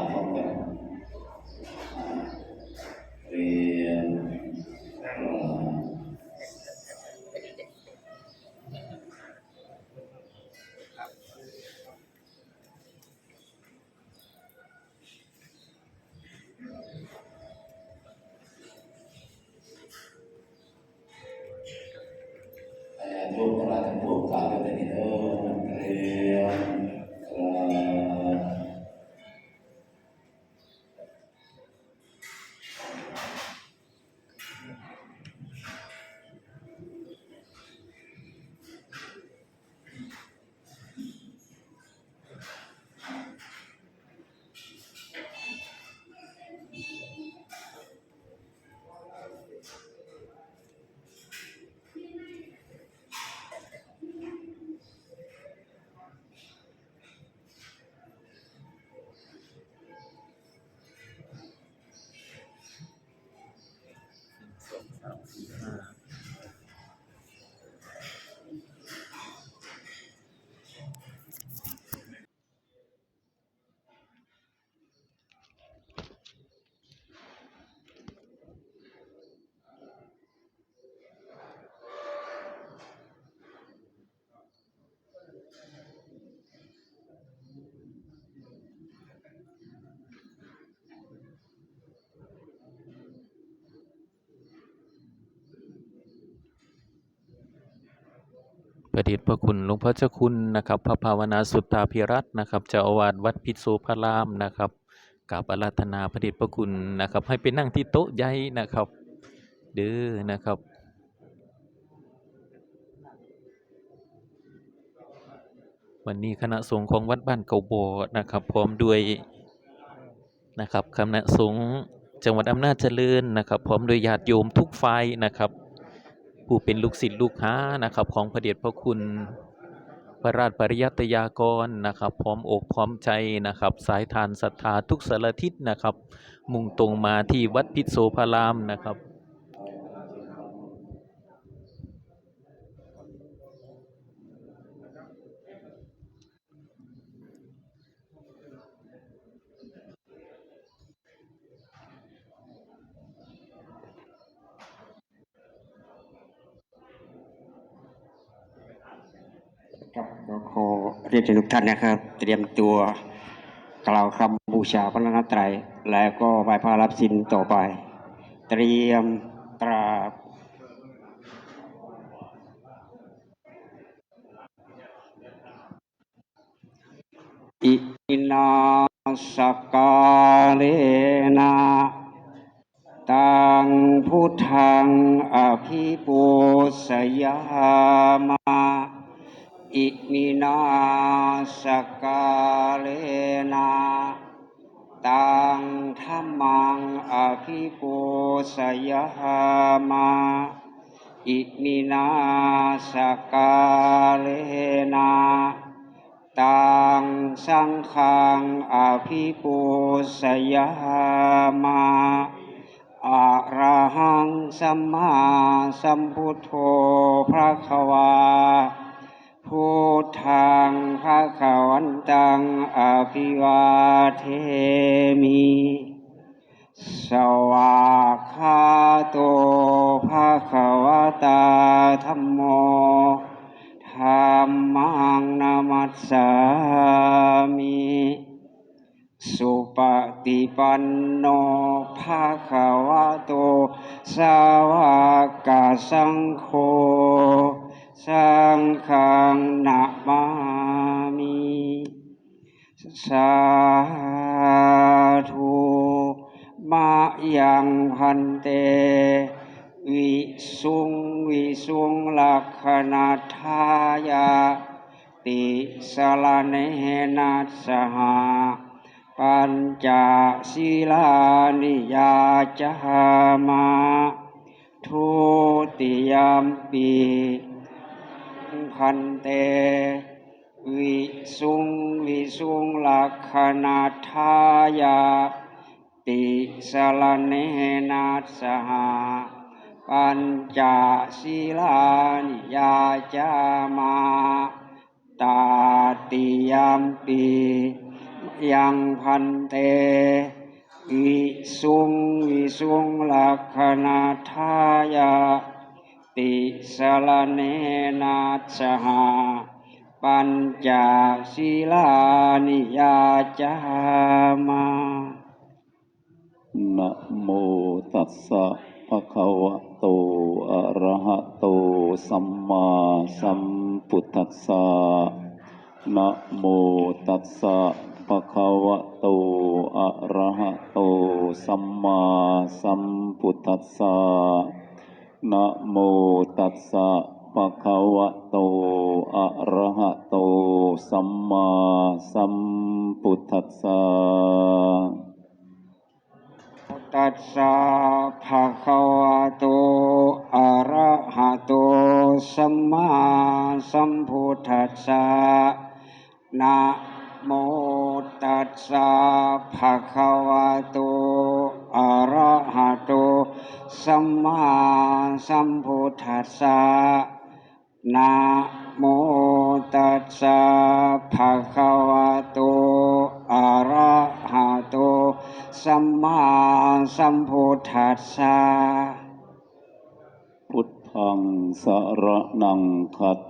あっ。 ระเดชพระคุณหลวงพ่อเจ้าคุณนะครับ พระภาวนาสุตตาภิรัตน์นะครับเจ้าอาวาสวัดพิษโสพารามนะครับกราบอาราธนาพระเดชพระคุณนะครับ ให้ไปนั่งที่โต๊ะใหญ่นะครับ เด้อนะครับวันนี้คณะสงฆ์ของวัดบ้านเก่าบอนะครับพร้อมด้วยนะครับคณะสงฆ์จังหวัดอำนาจเจริญนะครับ พร้อมด้วยญาติโยมทุกฝ่ายนะครับ ผู้เป็นลูกศิษย์ลูกหานะครับ ของพระเดชพระคุณพระราชปริยัตยากรนะครับพร้อมอกพร้อมใจนะครับ สายทานศรัทธาทุกสารทิศนะครับ มุ่งตรงมาที่วัดพิษโสพารามนะครับครับ เรียนเชิญทุกท่านนะครับ เตรียมตัวกล่าวคำบูชาพระรัตนตรัยแล้วก็ไหว้พระรับสินต่อไป เตรียมกราบอิมินาสกาเลนะตังพุทธังอภิปูสยามา อิมินาสกาเลนะตังธรรมังอภิปูสยามาอิมินาสกาเลนะตังสังฆังอภิปูสยามาอะระหังสัมมาสัมพุทโธพระควา พุทธังภะคะวันตังอภิวาเทมิสวากขาโตภะคะวตาธัมโมธัมมังนามัสสามิสุปฏิปันโนภะควโตสาวกสังโฆ สังฆังนะมามิสาธุมายังพันเต วิสุงวิสุงลักขณาทายา ติสลาเนนัสสหาปัญจศีลานิยาจามา ทุติยามปี พันเต วิสุงวิสุงลักขณาทายา ติสลเนนัสสหา ปัญจศีลานิยาจามาตาติยมปียังพันเต วิสุงวิสุงลักขณาทายา ติสลเนนัสสหา ปัญจศีลานิยาจามานะโมตัสสะภะคะวะโตอะระหะโตสัมมาสัมพุทธัสสะนะโมตัสสะภะคะวะโตอะระหะโตสัมมาสัมพุทธัสสะ นะโมตัสสะภะคะวะโต อะระหะโต สัมมาสัมพุทธัสสะตัสสะภะคะวะโต อะระหะโต สัมมาสัมพุทธัสสะนะโมตัสสะภะคะวะโต อะระหะโต สัมมา สัมพุทธัสสะนะโมตัสสะภะคะวะโตอะระหะโตสัมมาสัมพุทธัสสะพุทธังสระนังคัจ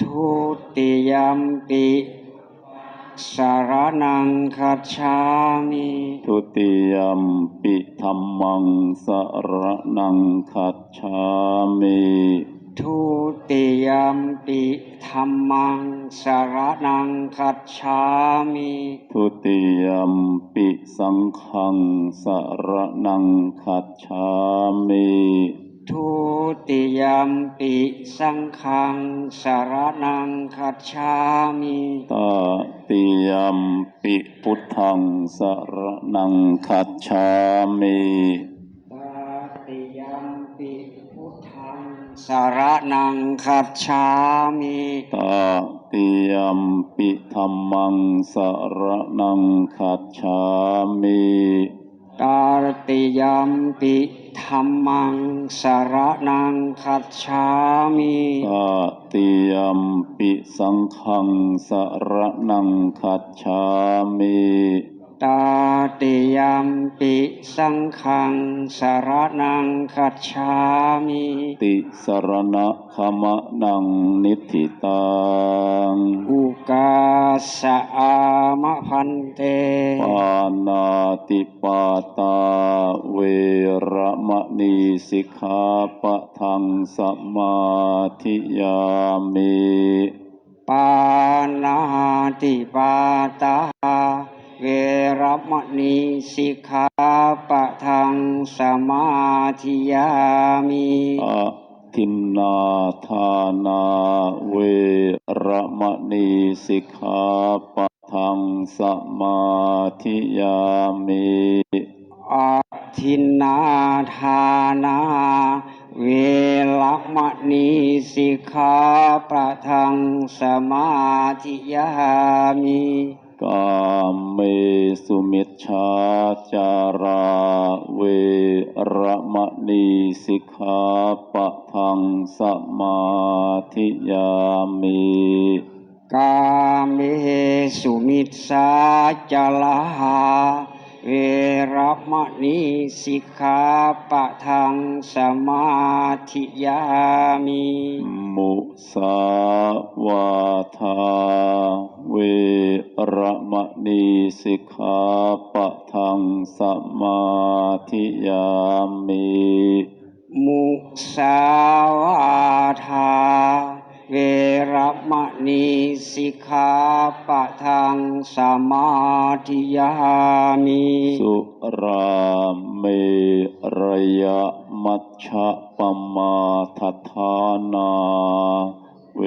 ทุติยมปิสรนังคัจฉามิทุติยมปิธัมมังสรนังคัจฉามิทุติยมปิธัมมังสรนังคัจฉามิทุติยมปิสังฆังสรนังคัจฉามิ ทุติยมปิสังฆังสรนังคัจฉามิตาติยมปิพุทธังสรนังคัจฉามิตาติยมปิพุทธังสรนังคัจฉามิตาติยมปิธรรมังสรนังคัจฉามิ ตารติยมปิธัมมังสรนังคัจฉามิตาติยมปิสังฆังสรนังคัจฉามิ ตาติยมปิสังฆังสรนังคัจฉามิติสรณะขมะนังนิทธิตังอุกาสะอามะพันเตปานาติปาตาเวระมณีสิกขาปะทังสมาธิยามิปานาติปาตา เวรมณีสิกขาปะทังสมาธิยามิอะทินนาทานาเวระมณีสิกขาปะทังสมาธิยามิอาทินนาทานาเวรมณีสิกขาปะทังสมาธิยามิ กามเมสุมิชฌาจาราเวรมณีสิกขาปะทังสมาธิยามีกาเมสุมิชาจาลา เวรมณีสิกขาปะทังสมาธิยามิมุสาวาทาเวรมณีสิกขาปะทังสมาธิยามิมุสาวาทา เวรมณีสิกขาปะทังสมาธิยามิสุราเมรยมัชฌะปมาทฐานา เว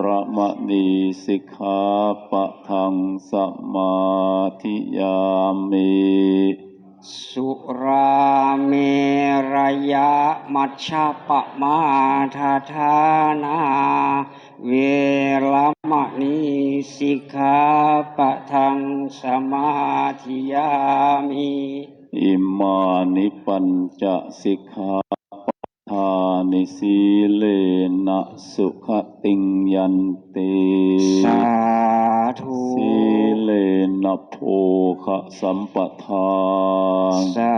รมณีสิกขาปะทังสมาธิยามิ สุราเมรยะมัชฌปะมาทาทานา เวรมณีสิกขาปะทังสมาธิยามิ อิมานิปัญจสิกขาปทา นิสีเลนะสุขติงยันติสาธุสีเลนะโภคะสัมปทานสา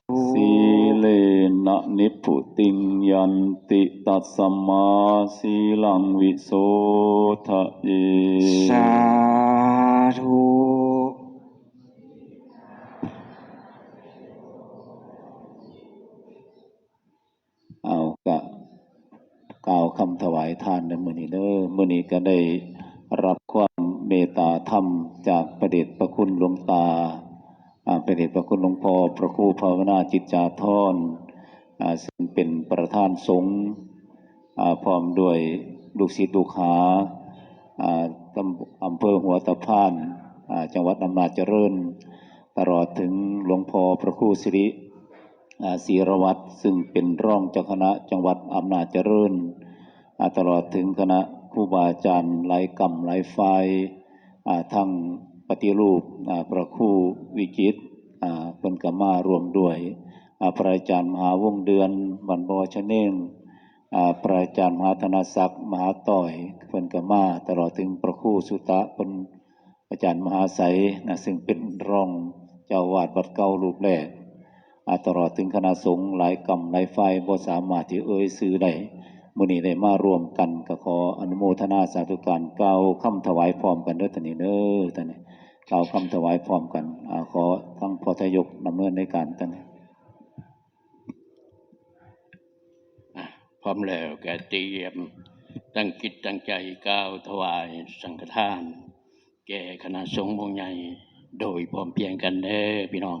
ธุสีเลนะนิพพุติงยันติตัสสมาสีลังวิโสทะเยสาธุ เอากะ กล่าวคำถวายทานในมือนี้เด้อมือนี้ก็ได้รับความเมตตาธรรมจากพระเดชพระคุณหลวงตาอ่าพระเดชพระคุณหลวงพ่อพระครูภาวนาจิตจาธรอ่าซึ่งเป็นประธานสงฆ์พร้อมด้วยลูกศิษย์ลูกหาอ่าตำอำเภอหัวตะพานจังหวัดอำนาจเจริญ ตลอดถึงหลวงพ่อพระครูสิริศรีรวัตรซึ่งเป็นรองเจ้าคณะจังหวัดอำนาจเจริญ ตลอดถึงคณะครูบาอาจารย์หลายกรรมหลายฝ่ายอ่าทั้งปฏิรูปอ่าพระครูวิจิตเพิ่นก็มารวมด้วยอ่าพระอาจารย์มหาวงเดือนบรรบอชเนงอ่าพระอาจารย์มหาธนศักดิ์มหาต่อยเพิ่นก็มาตลอดถึงพระครูสุตะเพิ่นอาจารย์มหาไสนะซึ่งเป็นรองเจ้าวาดวัดเก่ารูปแรกตลอดถึงคณะสงฆ์หลายกรรมหลายฝ่ายบ่สามารถที่เอ่ยซื้อได้ มื้อนี้ได้มารวมกันก็ขออนุโมทนาสาธุการกล่าวคำถวายพร้อมกันเด้อท่านนี้เด้อท่านนี้กล่าวคำถวายพร้อมกันอขอทั้งพอทยกดำเนินในการท่านพร้อมแล้วแกเตรียมตั้งกิจตั้งใจก้าวถวายสังฆทาน แก่คณะสงฆ์วงใหญ่โดยพร้อมเพียงกันเด้อพี่น้อง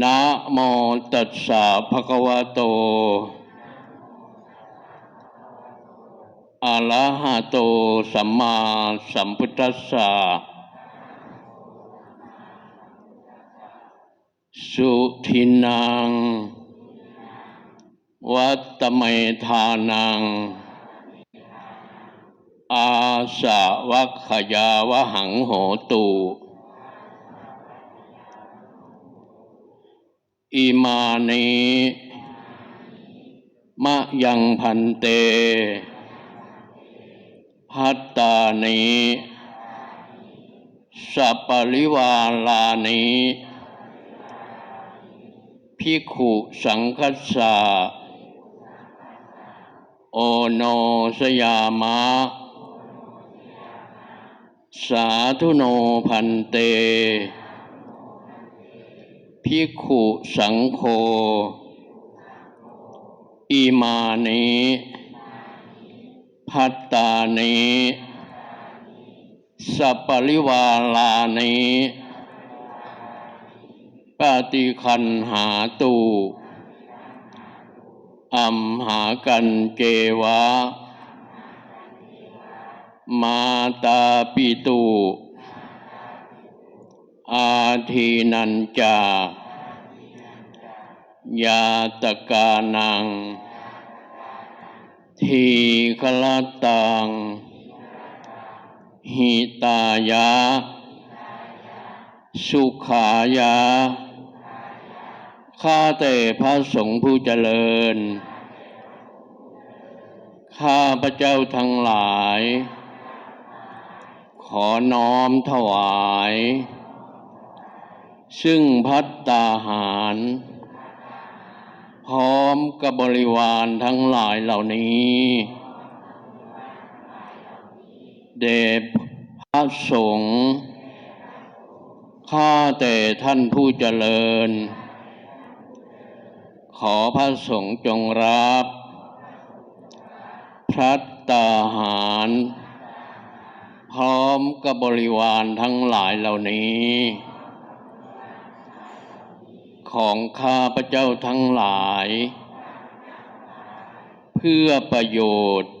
นะโมตัสสะภะคะวะโต อะระหะโต สัมมาสัมพุทธัสสะ สุทินัง วัตตเมธานัง อาสาวัคขยาวหังโหตุ อิมานิมะยังพันเต พัตตานิสัปริวาลานิพิกขุสังคัสสะโอโนสยามะ สาธุโนพันเต พิกขุสังโฆอิมานิพัตตานิสัปริวาลานิปฏิคันหาตูอัมหากันเกวะ มาตาปิตูอาทีนันจา ยาตกานัง ทีคลตัง หิตายะ สุขายะขข้าแต่พระสงฆ์ผู้เจริญ ข้าพระเจ้าทั้งหลาย ขอน้อมถวาย ซึ่งพัตตาหาร พร้อมกับบริวารทั้งหลายเหล่านี้ เดชพระสงฆ์ข้าแต่ท่านผู้เจริญ ขอพระสงฆ์จงรับพระตาหาร พร้อมกับบริวารทั้งหลายเหล่านี้ ของข้าพระเจ้าทั้งหลาย เพื่อประโยชน์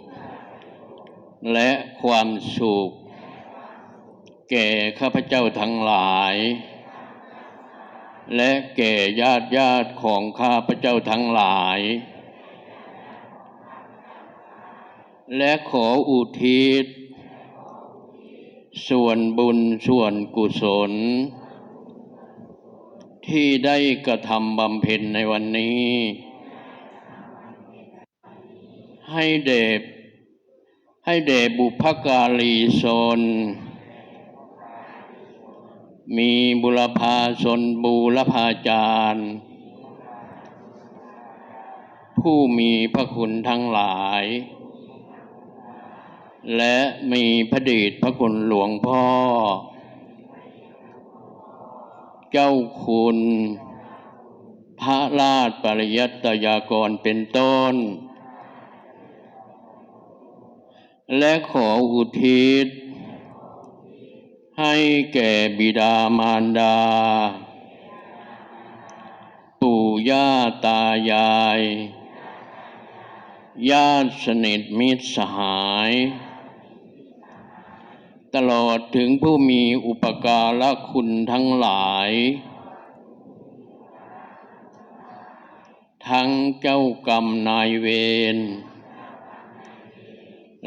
และความสุข แก่ข้าพเจ้าทั้งหลาย และแก่ญาติญาติของข้าพเจ้าทั้งหลาย และขออุทิศส่วนบุญส่วนกุศล ที่ได้กระทำบำเพ็ญในวันนี้ ให้เดบให้เดบุพการีชนมีบุรพาชนบูรพาจารย์ ผู้มีพระคุณทั้งหลาย และมีพระเดชพระคุณหลวงพ่อ เจ้าคุณ พระราชปริยัตยากรเป็นต้น และขออุทิศ ให้แก่บิดามารดา ปู่ย่าตายาย ญาติสนิทมิตรสหาย ตลอดถึงผู้มีอุปการะคุณทั้งหลาย ทั้งเจ้ากรรมนายเวร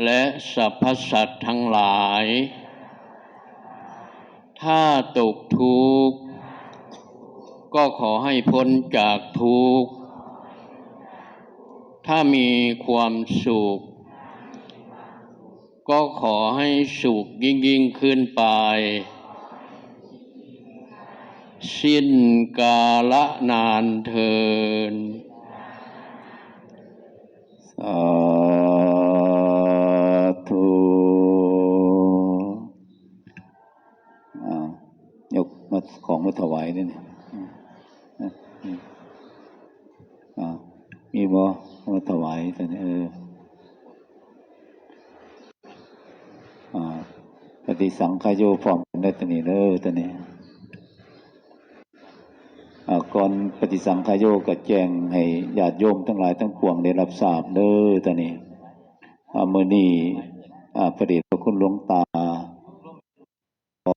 และสรรพสัตว์ทั้งหลาย ถ้าตกทุกข์ ก็ขอให้พ้นจากทุกข์ ถ้ามีความสุข ก็ขอให้สุขยิ่งยิ่งขึ้นไป สิ้นกาละนานเทินสาธุอ้ายกมาของมาถวายนี่นี่อืมนะอืมอ้าวมีบ่มาถวายแต่นี่เออา ปฏิสังขายโยพร้อมกันได้ตัวนี้เด้อตัวนี้ก่อนปฏิสังขายโยก็แจ้งให้ญาติโยมทั้งหลายทั้งปวงได้รับทราบเด้อตัวนี้อ่ามื้อนี้อ่าพระเดชพระคุณหลวงตา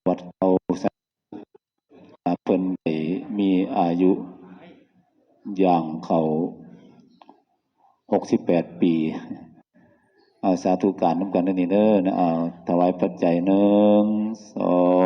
วัดเขาสัเพิ่นได้มีอายุอย่างเขา68ปี อาสาธุการน้ำกันนี่เด้อนะอ่าถวายปัจจัยหนึ่งสอง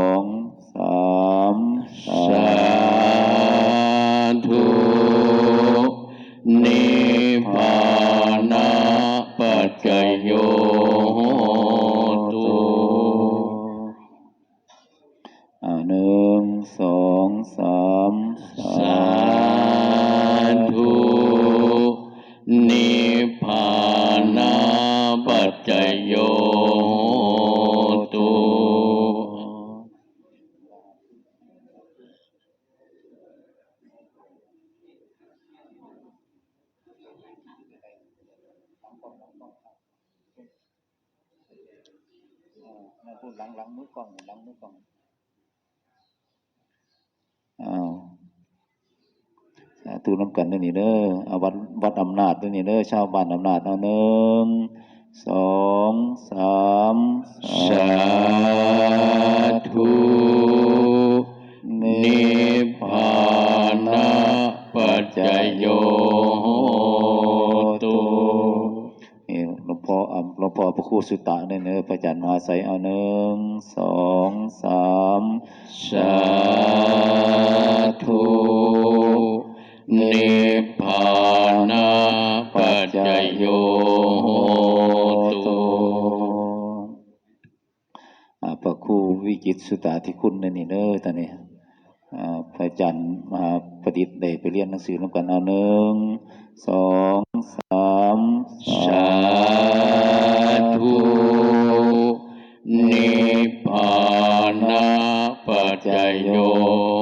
ธุน้ำกันเด้อนี่เด้อเอาวัดวัดอำนาจเด้อนี่เด้อชาวบ้านอำนาจเอาหนึ่งสองสามสาธุนิพพานะปัจจยโยตุนี่หลวงพ่ออ่ำหลวงพ่อพระครูสุตตะเนี่ยเนอะพระอาจารย์มหาไสยเอาหนึ่งสองสามสาธุ นิพพานาปัจจยโยโหตุอ่าพระครูวิจิตรสุตาธิคุณนั่นนี่เด้อตอนนี้อ่าพระอาจารย์มหาประดิษฐ์ได้ไปเรียนหนังสือนำกันเอาหนึ่งสองสามสาธุนิพพานาปัจจยโยตุพระ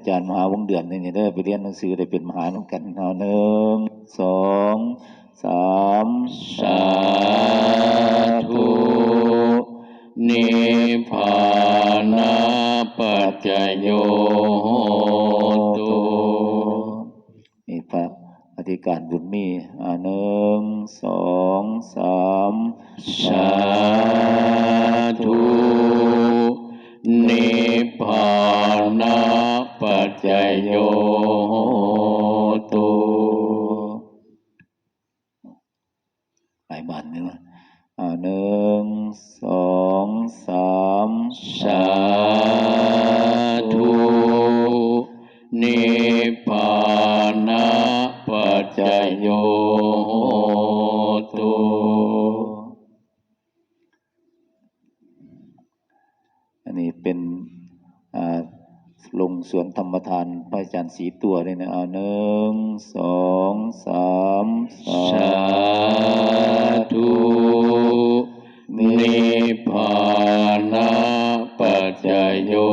อาจารย์มหาวงเดือนนี่นี่เด้อไปเรียนหนังสือได้เป็นมหานำกันเอาหนึ่งสองสามสาธุนิพพานาปัจจยโยตุนี่พระอธิการบุญมีอ่าหนึ่งสองสามสาธุ โย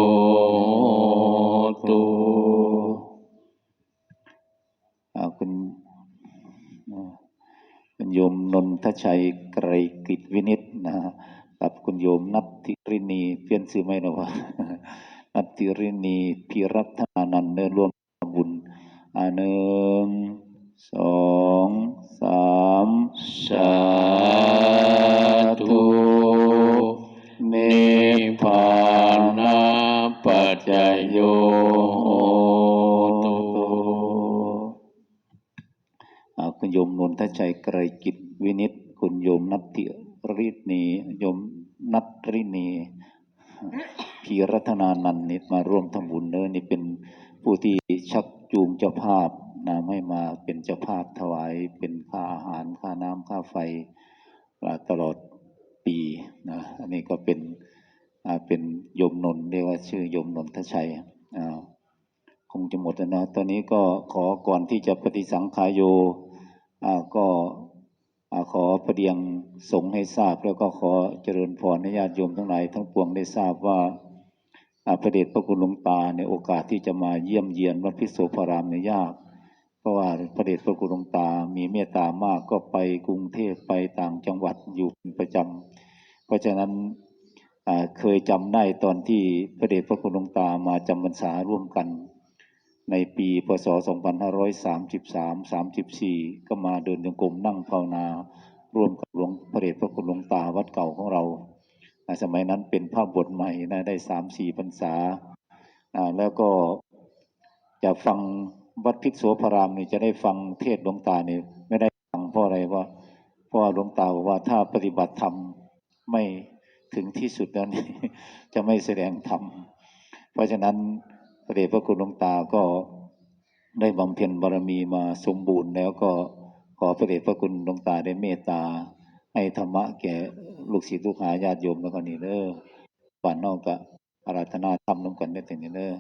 ยโยตุอ่าคุณอ่าคุณโยมนนทชัยไกรกิจวินิตนะฮะกับคุณโยมนัทธิรินีเปลี่ยนชื่อไหมนะวะนัทธิรินีพิรัตนานันท์เดินร่วมทำบุญอ่าหนึ่งสองสามสาธุนิพพานา ปัจจยโยตุคุณโยมนนทชัยไกรกิจวินิต คุณโยมนัทธิรินีโยมนัทรินีพีรัตนานันนี่มาร่วมทำบุญเนอนี่เป็นผู้ที่ชักจูงเจ้าภาพนำให้มาเป็นเจ้าภาพถวายเป็นค่าอาหารค่าน้ำค่าไฟตลอดปีนะอันนี้ก็เป็น เป็นยมนนเรียกว่าชื่อยมนนทชัยคงจะหมดแล้วนะตอนนี้ก็ขอก่อนที่จะปฏิสังขายโย่ก็ขอประเดียงสงให้ทราบ แล้วก็ขอเจริญพรให้ญาติโยมทั้งหลายทั้งปวงได้ทราบว่าพระเดชพระคุณหลวงตาในโอกาสที่จะมาเยี่ยมเยียนวัดพิโสพรามในยยาก เพราะว่าพระเดชพระคุณหลวงตา มีเมตตามากก็ไปกรุงเทพไปต่างจังหวัดอยู่เป็นประจำเพราะฉะนั้น เคยจำได้ตอนที่พระเดชพระคุณหลวงตามาจำพรรษาร่วมกัน ในปีพศ 2533 34 ก็มาเดินจงกรมนั่งภาวนา ร่วมกับหลวงพระเดชพระคุณหลวงตาวัดเก่าของเรา สมัยนั้นเป็นภาพบทใหม่นะได้สามสี่พรรษา แล้วก็จะฟังวัดพิษโสพรามนี่จะได้ฟังเทศหลวงตาเนี่ยไม่ได้ฟังเพราะอะไรว่าเพราะว่าหลวงตาบอกว่าถ้าปฏิบัติธรรมไม่ ถึงที่สุดแล้วนี่จะไม่แสดงธรรม เพราะฉะนั้นพระเดชพระคุณหลวงตาก็ได้บำเพ็ญบารมีมาสมบูรณ์ แล้วก็ขอพระเดชพระคุณหลวงตาได้เมตตา ให้ธรรมะแก่ลูกศิษย์ลูกหาญาติโยมแล้วก็นี่เด้อป่านนอกก็อาราธนาธรรมน้ำกันได้ถึงนี่เด้อ